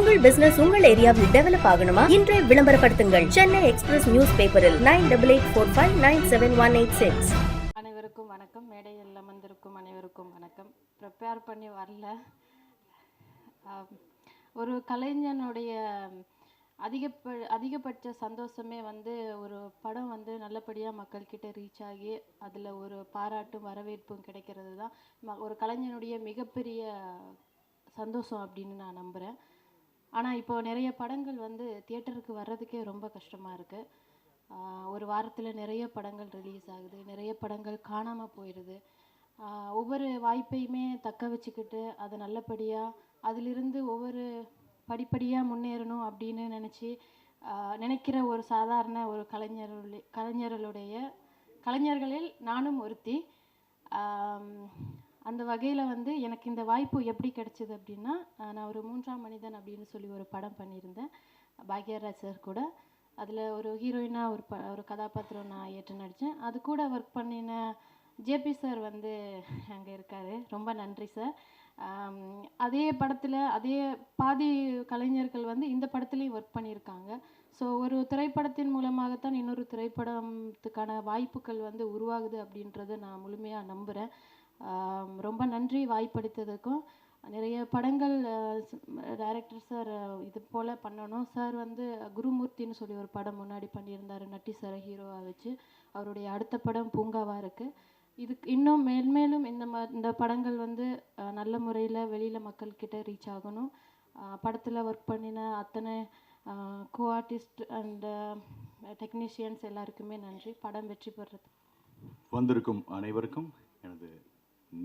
உங்கள் பிசினஸ் உங்கள் ஏரியாவில் டெவலப் ஆகணுமா? இன்றே விளம்பரப்படுத்துங்கள். சென்னை எக்ஸ்பிரஸ் நியூஸ் பேப்பரில் nine double eight four five nine seven one eight six அனைவருக்கும் வணக்கம். மேடையில் அமர்ந்திருக்கும் அனைவருக்கும் வணக்கம். ப்ரிப்பேர் பண்ணி வரல. ஒரு கலைஞனுடைய அதிகப்ப அதிகபட்ச சந்தோஷமே வந்து ஒரு படம் வந்து நல்லபடியாக மக்கள்கிட்ட ரீச் ஆகி அதில் ஒரு பாராட்டும் வரவேற்பும் கிடைக்கிறது தான் ஒரு கலைஞனுடைய மிகப்பெரிய சந்தோஷம் அப்படின்னு நான் நம்புகிறேன் ஆனால் இப்போது நிறைய படங்கள் வந்து தியேட்டருக்கு வர்றதுக்கே ரொம்ப கஷ்டமாக இருக்குது ஒரு வாரத்தில் நிறைய படங்கள் ரிலீஸ் ஆகுது நிறைய படங்கள் காணாமல் போயிடுது ஒவ்வொரு வாய்ப்பையுமே தக்க வச்சுக்கிட்டு அதை நல்லபடியாக அதிலிருந்து ஒவ்வொரு படிப்படியாக முன்னேறணும் அப்படின்னு நினச்சி நினைக்கிற ஒரு சாதாரண ஒரு கலைஞர்களுடைய கலைஞர்களுடைய கலைஞர்களில் நானும் ஒருத்தி. அந்த வகையில் வந்து எனக்கு இந்த வாய்ப்பு எப்படி கிடைச்சிது அப்படின்னா நான் ஒரு மூன்றாம் மனிதன் அப்படின்னு சொல்லி ஒரு படம் பண்ணியிருந்தேன். பாக்யராஜ் சார் கூட. அதில் ஒரு ஹீரோயினாக ஒரு ப ஒரு கதாபாத்திரம் நான் ஏற்று நடித்தேன் அது கூட ஒர்க் பண்ணின ஜேபி சார் வந்து அங்கே இருக்கார். ரொம்ப நன்றி சார் அதே படத்தில் அதே பாதி கலைஞர்கள் வந்து இந்த படத்துலேயும் ஒர்க் பண்ணியிருக்காங்க. ஸோ ஒரு திரைப்படத்தின் மூலமாகத்தான் இன்னொரு திரைப்படத்துக்கான வாய்ப்புகள் வந்து உருவாகுது அப்படின்றத நான் முழுமையாக நம்புகிறேன் ரொம்ப நன்றி வாய்ப்படுத்ததுக்கும். நிறைய படங்கள் டைரக்டர் சார் இது போல் பண்ணணும். சார் வந்து குருமூர்த்தின்னு சொல்லி ஒரு படம் முன்னாடி பண்ணியிருந்தாரு நட்டி சாரை ஹீரோவாக வச்சு. அவருடைய அடுத்த படம் பூங்காவாக இருக்குது இதுக்கு இன்னும் மேல்மேலும் இந்த ம இந்த படங்கள் வந்து நல்ல முறையில் வெளியில் மக்கள்கிட்ட ரீச் ஆகணும். படத்தில் ஒர்க் பண்ணின அத்தனை கோ ஆர்டிஸ்ட் அண்ட் டெக்னீஷியன்ஸ் எல்லாருக்குமே நன்றி. படம் வெற்றி பெறுறது. வந்திருக்கும் அனைவருக்கும் எனது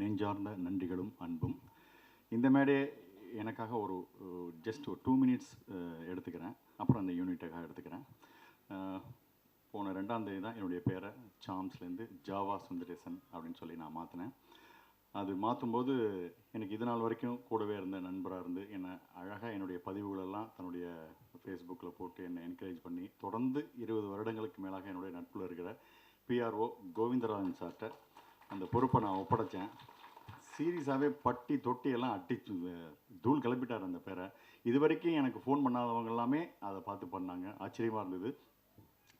நெஞ்சார்ந்த நன்றிகளும் அன்பும். இந்த மேடையை எனக்காக ஒரு ஜஸ்ட் ஒரு டூ மினிட்ஸ் எடுத்துக்கிறேன். அப்புறம் அந்த யூனிட்டுக்காக எடுத்துக்கிறேன். போன ரெண்டாம் தேதி தான் என்னுடைய பேரை சாம்ஸ்லேருந்து ஜாவா சுந்தரேசன் அப்படின்னு சொல்லி நான் மாற்றினேன் அது மாற்றும்போது எனக்கு இது நாள் வரைக்கும் கூடவே இருந்த நண்பராக இருந்து என்னை அழகாக என்னுடைய பதிவுகளெல்லாம் தன்னுடைய ஃபேஸ்புக்கில் போட்டு என்னை என்கரேஜ் பண்ணி தொடர்ந்து இருபது வருடங்களுக்கு மேலாக என்னுடைய நட்பில் இருக்கிற பிஆர்ஓ கோவிந்தராஜன் சார்கிட்ட அந்த பொறுப்பை நான் ஒப்படைச்சேன். சீரியஸாகவே பட்டி தொட்டி எல்லாம் அட்டிச்சு தூள் கிளப்பிட்டார் அந்த பேரை. இது வரைக்கும் எனக்கு ஃபோன் பண்ணாதவங்க எல்லாமே அதை பார்த்து பண்ணாங்க. ஆச்சரியமாக இருந்தது.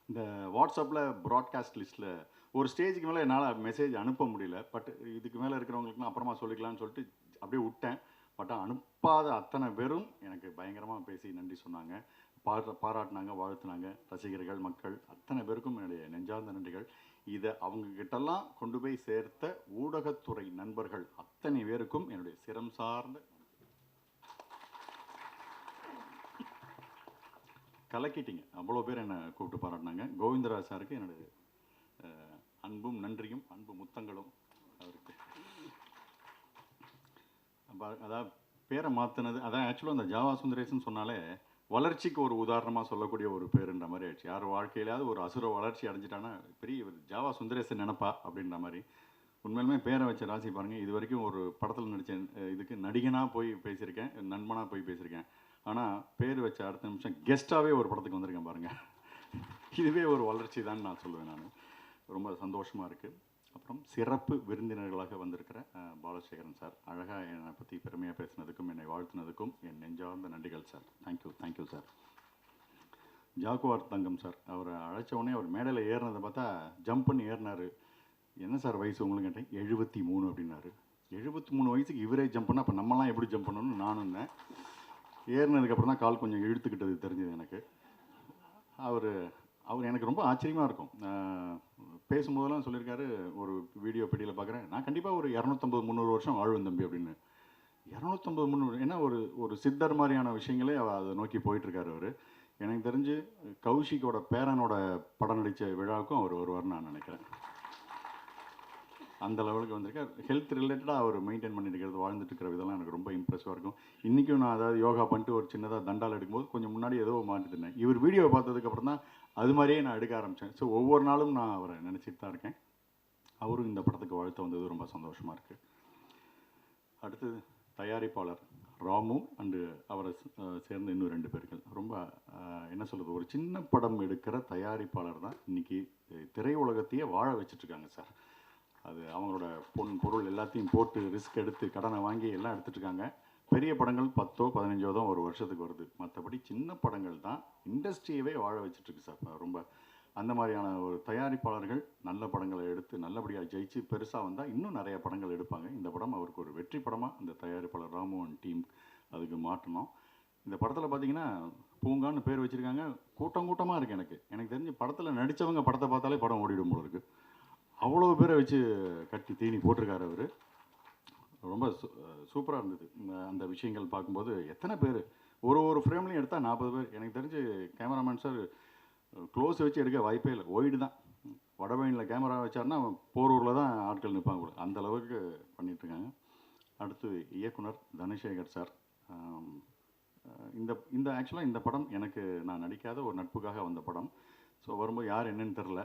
இந்த வாட்ஸ்அப்பில் ப்ராட்காஸ்ட் லிஸ்ட்டில் ஒரு ஸ்டேஜுக்கு மேலே என்னால் மெசேஜ் அனுப்ப முடியல. பட் இதுக்கு மேலே இருக்கிறவங்களுக்குலாம் அப்புறமா சொல்லிக்கலாம்னு சொல்லிட்டு அப்படியே விட்டேன். பட் அனுப்பாத அத்தனை பேரும் எனக்கு பயங்கரமாக பேசி நன்றி சொன்னாங்க. பாரா பாராட்டினாங்க வாழ்த்துனாங்க ரசிகர்கள் மக்கள். அத்தனை பேருக்கும் என்னுடைய நெஞ்சார்ந்த நன்றிகள். இதை அவங்க கொண்டு போய் சேர்த்த ஊடகத்துறை நண்பர்கள் அத்தனை பேருக்கும் என்னுடைய சிரம் சார்ந்த கலக்கிட்டீங்க. அவ்வளோ பேர் என்னை கூப்பிட்டு பாராட்டினாங்க. கோவிந்தராஜ் சாருக்கு என்னுடைய அன்பும் நன்றியும் அன்பு முத்தங்களும் அவருக்கு. அதாவது பேரை மாற்றினது அதான் ஆக்சுவலாக அந்த ஜாவா சுந்தரேசன் சொன்னாலே வளர்ச்சிக்கு ஒரு உதாரணமாக சொல்லக்கூடிய ஒரு பேருன்ற மாதிரி ஆயிடுச்சு. யார் வாழ்க்கையிலாவது ஒரு அசுர வளர்ச்சி அடைஞ்சிட்டான்னா பெரிய ஜாவா சுந்தரேசன் நினப்பா அப்படின்ற மாதிரி. உண்மையிலுமே பேரை வச்ச ராசி பாருங்கள் இது வரைக்கும் ஒரு படத்தில் நடித்தேன் இதுக்கு நடிகனாக போய் பேசியிருக்கேன் நண்பனாக போய் பேசியிருக்கேன். ஆனால் பேர் வச்ச அடுத்த நிமிஷம் கெஸ்ட்டாகவே ஒரு படத்துக்கு வந்திருக்கேன் பாருங்கள் இதுவே ஒரு வளர்ச்சி தான் நான் சொல்லுவேன் நான். ரொம்ப சந்தோஷமாக இருக்குது அப்புறம் சிறப்பு விருந்தினர்களாக வந்திருக்கிற பாலசேகரன் சார் அழகாக என்னை பற்றி பெருமையாக பேசினதுக்கும் என்னை வாழ்த்தினதுக்கும் என் நெஞ்சார்ந்த நன்றிகள் sir. Thank you thank you sir. Jaguar Thangam sir அவரை அழைச்ச உடனே அவர் மேடையில் ஏறினதை பார்த்தா ஜம்ப் பண்ணி ஏறினார். என்ன சார் வயசு உங்களுக்கு? கேட்டேன். எழுபத்தி மூணு அப்படின்னாரு. எழுபத்தி மூணு வயசுக்கு இவரே ஜம்ப் பண்ணால் அப்போ நம்மலாம் எப்படி ஜம்ப் பண்ணணும்னு நானும் இருந்தேன். ஏறினதுக்கப்புறம் தான் கால் கொஞ்சம் இழுத்துக்கிட்டது தெரிஞ்சது எனக்கு. அவர் அவர் எனக்கு ரொம்ப ஆச்சரியமாக இருக்கும். பேசும்போதெல்லாம் சொல்லியிருக்காரு ஒரு வீடியோ பெட்டியில் பார்க்குறேன். நான் கண்டிப்பாக ஒரு இரநூத்தம்பது முந்நூறு வருஷம் வாழ்வேன் தம்பி அப்படின்னு. இரநூத்தம்பது முந்நூறு ஏன்னா ஒரு ஒரு சித்தர் மாதிரியான விஷயங்களே அவ அதை நோக்கி போயிட்டுருக்காரு அவர். எனக்கு தெரிஞ்சு கௌஷிக்கோட பேரனோட படம் நடித்த விழாவுக்கும் அவர் வருவார்னு நான் நினைக்கிறேன். அந்த லெவலுக்கு வந்திருக்கார். ஹெல்த் ரிலேட்டடாக அவர் மெயின்டைன் பண்ணிட்டு இருக்கிறது வாழ்ந்துட்டு இருக்கிற விதம்லாம் எனக்கு ரொம்ப இம்ப்ரெசிவாக இருக்கும். இன்றைக்கும் நான் அதாவது யோகா பண்ணிட்டு ஒரு சின்னதாக தண்டால் எடுக்கும்போது கொஞ்சம் முன்னாடி ஏதோ மாட்டிட்டு இருந்தேன். இவர் வீடியோ பார்த்ததுக்கப்புறம் தான் அது மாதிரியே நான் எடுக்க ஆரம்பித்தேன் ஸோ ஒவ்வொரு நாளும் நான் அவரை நினச்சிட்டு தான் இருக்கேன். அவரும் இந்த படத்துக்கு வாழ்த்து வந்தது ரொம்ப சந்தோஷமாக இருக்குது அடுத்தது தயாரிப்பாளர் ராமு அண்டு அவரை சேர்ந்த இன்னும் ரெண்டு பேர்கள். ரொம்ப என்ன சொல்கிறது ஒரு சின்ன படம் எடுக்கிற தயாரிப்பாளர் தான் இன்றைக்கி திரையுலகத்தையே வாழ வச்சிட்ருக்காங்க சார். அது அவங்களோட பொன் பொருள் எல்லாத்தையும் போட்டு ரிஸ்க் எடுத்து கடனை வாங்கி எல்லாம் எடுத்துட்ருக்காங்க. பெரிய படங்கள் பத்தோ பதினஞ்சோ தான் ஒரு வருஷத்துக்கு வருது. மற்றபடி சின்ன படங்கள் தான் இண்டஸ்ட்ரியவே வாழ வச்சுட்ருக்கு சார். ரொம்ப அந்த மாதிரியான ஒரு தயாரிப்பாளர்கள் நல்ல படங்களை எடுத்து நல்லபடியாக ஜெயிச்சு பெருசாக வந்தால் இன்னும் நிறைய படங்கள் எடுப்பாங்க. இந்த படம் அவருக்கு ஒரு வெற்றி படமாக இந்த தயாரிப்பாளர் ராமோகன் டீம் அதுக்கு மாட்டணும் இந்த படத்தில் பார்த்தீங்கன்னா பூங்கான்னு பேர் வச்சுருக்காங்க. கூட்டம் கூட்டமாக இருக்குது எனக்கு. எனக்கு தெரிஞ்சு படத்தில் நடித்தவங்க படத்தை பார்த்தாலே படம் ஓடிடும் போல இருக்குது அவ்வளோ பேரை வச்சு கட்டி தீனி போட்டிருக்காரு அவர். ரொம்ப சூப்பராக இருந்தது. அந்த விஷயங்கள் பார்க்கும்போது எத்தனை பேர்? ஒரு ஒரு ஃப்ரேம்லையும் எடுத்தால் நாற்பது பேர். எனக்கு தெரிஞ்சு கேமராமேன் சார் க்ளோஸ் வச்சு எடுக்க வாய்ப்பே இல்லை. ஒய்டு தான். வடபழனியில் கேமரா வச்சாருன்னா போரூரில் தான் ஆட்கள் நிற்பாங்க கூட அந்த அளவுக்கு பண்ணிகிட்ருக்காங்க அடுத்து இயக்குனர் தனசேகர் சார். இந்த இந்த ஆக்சுவலாக இந்த படம் எனக்கு நான் நடிக்காத ஒரு நட்புக்காக வந்த படம். ஸோ வரும்போது யார் என்னன்னு தெரில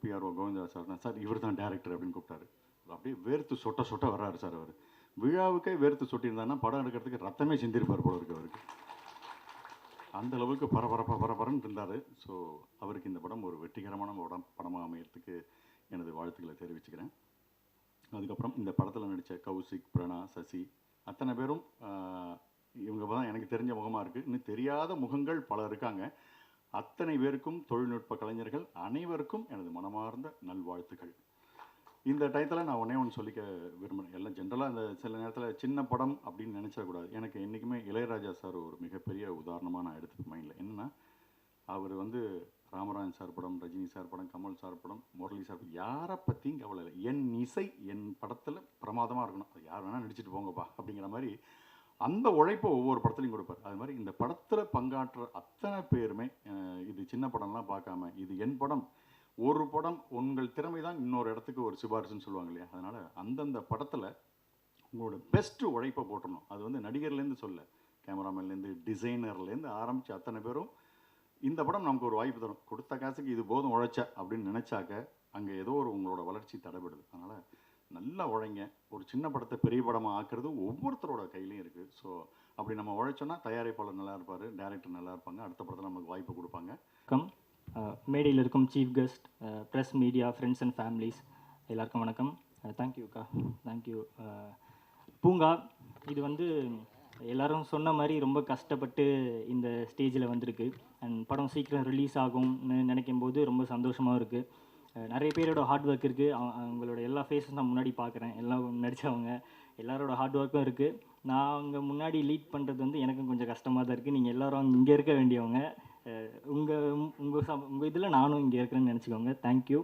பிஆர்ஓ கோவிந்தா சார் தான். சார் இவர் தான் டேரக்டர் அப்படின்னு கூப்பிட்டாரு. அப்படியே வேர்த்து சொட்ட சொட்ட வர்றாரு சார் அவர். விழாவுக்கே வேர்த்து சொட்டியிருந்தாருன்னா படம் எடுக்கிறதுக்கு ரத்தமே சிந்திருப்பார் போல இருக்கு அவருக்கு. அந்த அளவுக்கு பரபரப்பாக பரபரன்னு இருந்தார். ஸோ அவருக்கு இந்த படம் ஒரு வெற்றிகரமான படம் படமாக அமையறதுக்கு எனது வாழ்த்துக்களை தெரிவிச்சுக்கிறேன். அதுக்கப்புறம் இந்த படத்தில் நடித்த கௌசிக் பிரணா சசி அத்தனை பேரும் இவங்க தான் எனக்கு தெரிஞ்ச முகமாக இருக்குது இன்னும் தெரியாத முகங்கள் பல இருக்காங்க. அத்தனை பேருக்கும் தொழில்நுட்ப கலைஞர்கள் அனைவருக்கும் எனது மனமார்ந்த நல்வாழ்த்துக்கள். இந்த டயத்தில் நான் ஒன்றே ஒன்று சொல்லிக்க விரும்புகிறேன் எல்லாம் ஜென்ரலாக அந்த சில நேரத்தில் சின்ன படம் அப்படின்னு நினச்சிடக்கூடாது எனக்கு என்றைக்குமே இளையராஜா சார் ஒரு மிகப்பெரிய உதாரணமாக நான் எடுத்துப்பேன் மைண்டில் என்னென்னா அவர் வந்து ராமராஜன் சார் படம் ரஜினி சார் படம் கமல் சார் படம் முரளி சார் படம் யாரை பற்றியும் கவலை இல்லை. என் இசை என் படத்தில் பிரமாதமாக இருக்கணும். அது யார் வேணால் நடிச்சிட்டு போங்கப்பா அப்படிங்கிற மாதிரி அந்த உழைப்பை ஒவ்வொரு படத்துலையும் கொடுப்பார். அது மாதிரி இந்த படத்தில் பங்காற்ற அத்தனை பேருமே இது சின்ன படம்லாம் பார்க்காம இது என் படம் ஒரு படம் உங்கள் திறமை தான் இன்னொரு இடத்துக்கு ஒரு சிபாரிசுன்னு சொல்லுவாங்க இல்லையா? அதனால் அந்தந்த படத்தில் உங்களோட பெஸ்ட்டு உழைப்பை போட்டணும். அது வந்து நடிகர்லேருந்து சொல்ல கேமராமேன்லேருந்து டிசைனர்லேருந்து ஆரம்பித்து அத்தனை பேரும் இந்த படம் நமக்கு ஒரு வாய்ப்பு தரும். கொடுத்த காசுக்கு இது போதும் உழைச்ச அப்படின்னு நினச்சாக்க அங்கே ஏதோ ஒரு உங்களோட வளர்ச்சி தடைபடுது. அதனால் நல்லா உழைங்க. ஒரு சின்ன படத்தை பெரிய படமாக ஆக்கிறது ஒவ்வொருத்தரோட கையிலையும் இருக்குது ஸோ அப்படி நம்ம உழைச்சோன்னா தயாரிப்பாளர் நல்லா இருப்பார் டேரக்டர் நல்லா இருப்பாங்க. அடுத்த படத்தில் நமக்கு வாய்ப்பு கொடுப்பாங்க. கம். மேடையில் இருக்கும் chief guest press media friends and families எல்லாருக்கும் வணக்கம். தேங்க்யூக்கா தேங்க்யூ பூங்கா இது வந்து எல்லாரும் சொன்ன மாதிரி ரொம்ப கஷ்டப்பட்டு இந்த ஸ்டேஜில் வந்திருக்கு. அண்ட் படம் சீக்கிரம் ரிலீஸ் ஆகும்னு நினைக்கும் போது ரொம்ப சந்தோஷமாகவும் இருக்குது நிறைய பேரோட ஹார்ட் ஒர்க் இருக்குது அவங்களோட எல்லா ஃபேஸும் நான் முன்னாடி பார்க்குறேன். எல்லாம் நடித்தவங்க எல்லாரோட ஹார்ட் ஒர்க்கும் இருக்குது நான் அங்கே முன்னாடி லீட் பண்ணுறது வந்து எனக்கும் கொஞ்சம் கஷ்டமாக தான் இருக்குது நீங்கள் எல்லாரும் இங்கே இருக்க வேண்டியவங்க. உங்கள் உங்கள் சம் உங்கள் இதில் நானும் இங்கே இருக்கிறேன்னு நினச்சிக்கோங்க. தேங்க்யூ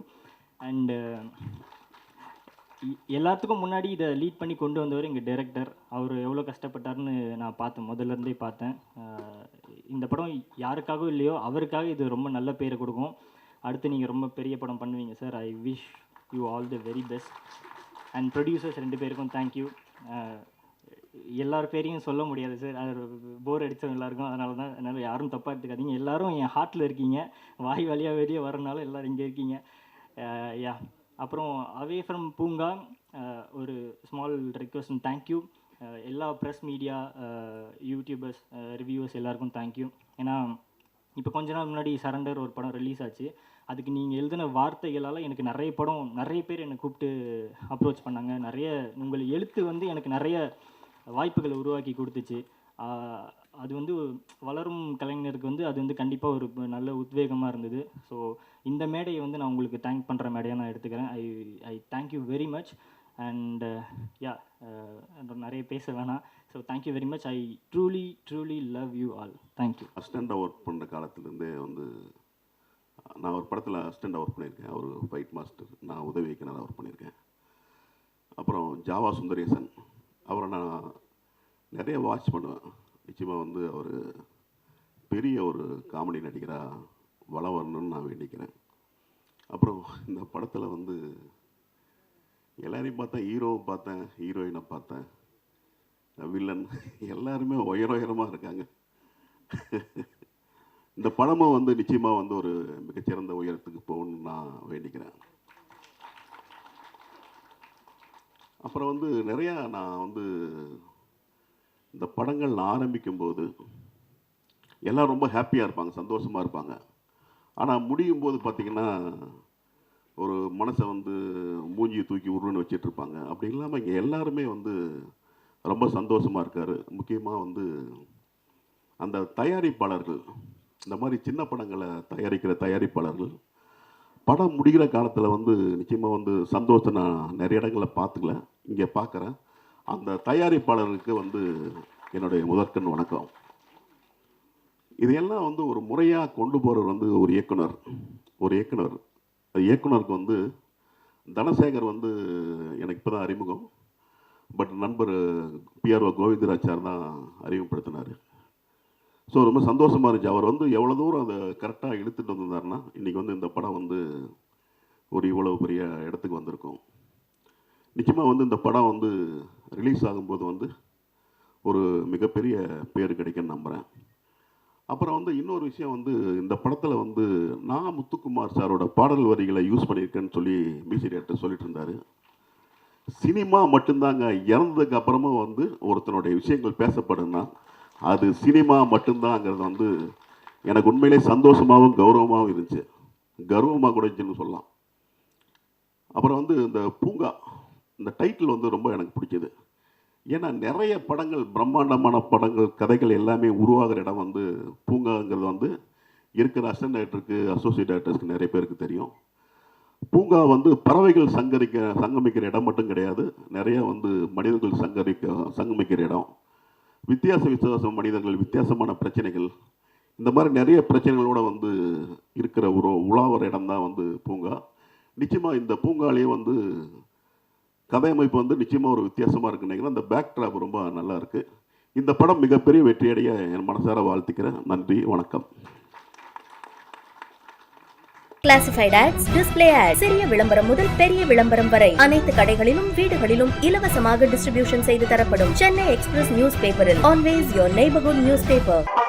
அண்டு எல்லாத்துக்கும் முன்னாடி இதை லீட் பண்ணி கொண்டு வந்தவர் எங்கள் டைரக்டர் அவர் எவ்வளோ கஷ்டப்பட்டாருன்னு நான் பார்த்தேன். முதல்ல இருந்தே பார்த்தேன். இந்த படம் யாருக்காகவும் இல்லையோ அவருக்காக இது ரொம்ப நல்ல பேரை கொடுக்கும். அடுத்து நீங்கள் ரொம்ப பெரிய படம் பண்ணுவீங்க sir I wish you all the very best and producers ரெண்டு பேருக்கும் தேங்க்யூ எல்லார் பேரையும் சொல்ல முடியாது சார். அது போர் அடித்தவங்க எல்லாருக்கும். அதனால தான் அதனால் யாரும் தப்பாக எடுத்துக்காதீங்க. எல்லாரும் என் ஹார்ட்டில் இருக்கீங்க. வாய் வழியாக வெளியே வரனால எல்லோரும் இங்கே இருக்கீங்க. யா அப்புறம் அவே ஃப்ரம் பூங்கா ஒரு small request and thank you எல்லா ப்ரெஸ் மீடியா யூடியூபர்ஸ் ரிவ்யூவர்ஸ் எல்லாருக்கும் தேங்க்யூ ஏன்னா இப்போ கொஞ்ச நாள் முன்னாடி சரண்டர் ஒரு படம் ரிலீஸ் ஆச்சு. அதுக்கு நீங்கள் எழுதின வார்த்தைகளால் எனக்கு நிறைய படம் நிறைய பேர் என்னை கூப்பிட்டு அப்ரோச் பண்ணாங்க. நிறைய உங்கள் எழுத்து வந்து எனக்கு நிறைய வாய்ப்புகளை உருவாக்கி கொடுத்துச்சு. அது வந்து வளரும் கலைஞருக்கு வந்து அது வந்து கண்டிப்பாக ஒரு நல்ல உத்வேகமாக இருந்தது. ஸோ இந்த மேடையை வந்து நான் உங்களுக்கு தேங்க் பண்ணுற மேடையாக நான் எடுத்துக்கிறேன். I I thank you very much and yeah நிறைய பேச வேணாம். So thank you very much I truly truly love you all thank you அஸ்டண்டாக work பண்ணுற காலத்துலேருந்தே வந்து நான் ஒரு படத்தில் அஸ்டண்டாக ஒர்க் பண்ணியிருக்கேன். அவர் ஃபைட் மாஸ்டர் நான் உதவி இயக்குனராக ஒர்க் பண்ணியிருக்கேன். அப்புறம் ஜாவா சுந்தரேசன். அவரை நான் நிறைய வாட்ச் பண்ணுவேன். நிச்சயமாக வந்து அவர் பெரிய ஒரு காமெடி நடிகராக வளம் வரணும்னு நான் வேண்டிக்கிறேன். அப்புறம் இந்த படத்தில் வந்து எல்லாரையும் பார்த்தேன் ஹீரோவை பார்த்தேன் ஹீரோயினை பார்த்தேன். வில்லன் எல்லாருமே உயர உயரமாக இருக்காங்க. இந்த படமும் வந்து நிச்சயமாக வந்து ஒரு மிகச்சிறந்த உயரத்துக்கு போகணும்னு நான் வேண்டிக்கிறேன். அப்புறம் வந்து நிறையா நான் வந்து இந்த படங்கள் ஆரம்பிக்கும் போது எல்லாம் ரொம்ப ஹாப்பியாக இருப்பாங்க சந்தோஷமாக இருப்பாங்க. ஆனால் முடியும் போது பார்த்திங்கன்னா ஒரு மனசை வந்து மூஞ்சியை தூக்கி உருன்னு வச்சிட்ருப்பாங்க அப்படி இல்லாமல் இங்கே எல்லாருமே வந்து ரொம்ப சந்தோஷமாக இருக்கார். முக்கியமாக வந்து அந்த தயாரிப்பாளர்கள் இந்த மாதிரி சின்ன படங்களை தயாரிக்கிற தயாரிப்பாளர்கள் படம் முடிகிற காலத்தில் வந்து நிச்சயமாக வந்து சந்தோஷத்தை நான் நிறைய இடங்களில் பார்த்துக்கல. இங்கே பார்க்குறேன். அந்த தயாரிப்பாளருக்கு வந்து என்னுடைய முதற்கண் வணக்கம். இதையெல்லாம் வந்து ஒரு முறையாக கொண்டு போகிறவர் வந்து ஒரு இயக்குனர். ஒரு இயக்குனர். இயக்குனருக்கு வந்து தனசேகர் வந்து எனக்கு இப்போ தான் அறிமுகம். பட் நண்பர் பிஆர்ஓ கோவிந்தராச்சார் தான் அறிமுகப்படுத்தினார். ஸோ ரொம்ப சந்தோஷமாக இருந்துச்சு. அவர் வந்து எவ்வளோ தூரம் அதை கரெக்டாக இழுத்துட்டு வந்திருந்தாருன்னா இன்றைக்கி வந்து இந்த படம் வந்து ஒரு இவ்வளவு பெரிய இடத்துக்கு வந்திருக்கும். நிச்சயமாக வந்து இந்த படம் வந்து ரிலீஸ் ஆகும்போது வந்து ஒரு மிகப்பெரிய பேர் கிடைக்கும்னு நம்புகிறேன் அப்புறம் வந்து இன்னொரு விஷயம் வந்து இந்த படத்தில் வந்து நான் முத்துக்குமார் சாரோட பாடல் வரிகளை யூஸ் பண்ணியிருக்கேன்னு சொல்லி மியூசிக் டேரக்டர் சொல்லிட்டு இருந்தார். சினிமா மட்டும்தாங்க இறந்ததுக்கு அப்புறமும் வந்து ஒருத்தனுடைய விஷயங்கள் பேசப்படுன்னா அது சினிமா மட்டும்தாங்கிறது வந்து எனக்கு உண்மையிலே சந்தோஷமாகவும் கௌரவமாகவும் இருந்துச்சு. கர்வமாக கூட இருந்துச்சுன்னு சொல்லலாம். அப்புறம் வந்து இந்த பூங்கா இந்த டைட்டில் வந்து ரொம்ப எனக்கு பிடிச்சது. ஏன்னா நிறைய படங்கள் பிரம்மாண்டமான படங்கள் கதைகள் எல்லாமே உருவாகிற இடம் வந்து பூங்காங்கிறது வந்து இருக்கிற அசிஸ்டன்ட் டேரக்டருக்கு அசோசியேட் டேரக்டர்ஸ்க்கு நிறைய பேருக்கு தெரியும். பூங்கா வந்து பறவைகள் சங்கரிக்க சங்கமிக்கிற இடம் மட்டும் கிடையாது. நிறைய வந்து மனிதர்கள் சங்கரிக்க சங்கமிக்கிற இடம். வித்தியாச வித்தியாச மனிதர்கள் வித்தியாசமான பிரச்சனைகள். இந்த மாதிரி நிறைய பிரச்சனைகளோட வந்து இருக்கிற ஒரு உலாவர இடம் தான் வந்து பூங்கா. நிச்சயமாக இந்த பூங்காலேயே வந்து கதை அமைப்பு வந்து நிச்சயமாக ஒரு வித்தியாசமாக இருக்குன்னு நினைக்கிறேன். அந்த பேக் ட்ராப் ரொம்ப நல்லா இருக்குது இந்த படம் மிகப்பெரிய வெற்றியடைய என் மனசார வாழ்த்துக்கிறேன். நன்றி வணக்கம். கிளாசிஃபைட் ஆட்ஸ் டிஸ்பிளே ஆட் சிறிய விளம்பரம் முதல் பெரிய விளம்பரம் வரை. அனைத்து கடைகளிலும் வீடுகளிலும் இலவசமாக டிஸ்ட்ரிபியூஷன் செய்து தரப்படும். சென்னை எக்ஸ்பிரஸ் நியூஸ் பேப்பரில் always your neighbourhood news paper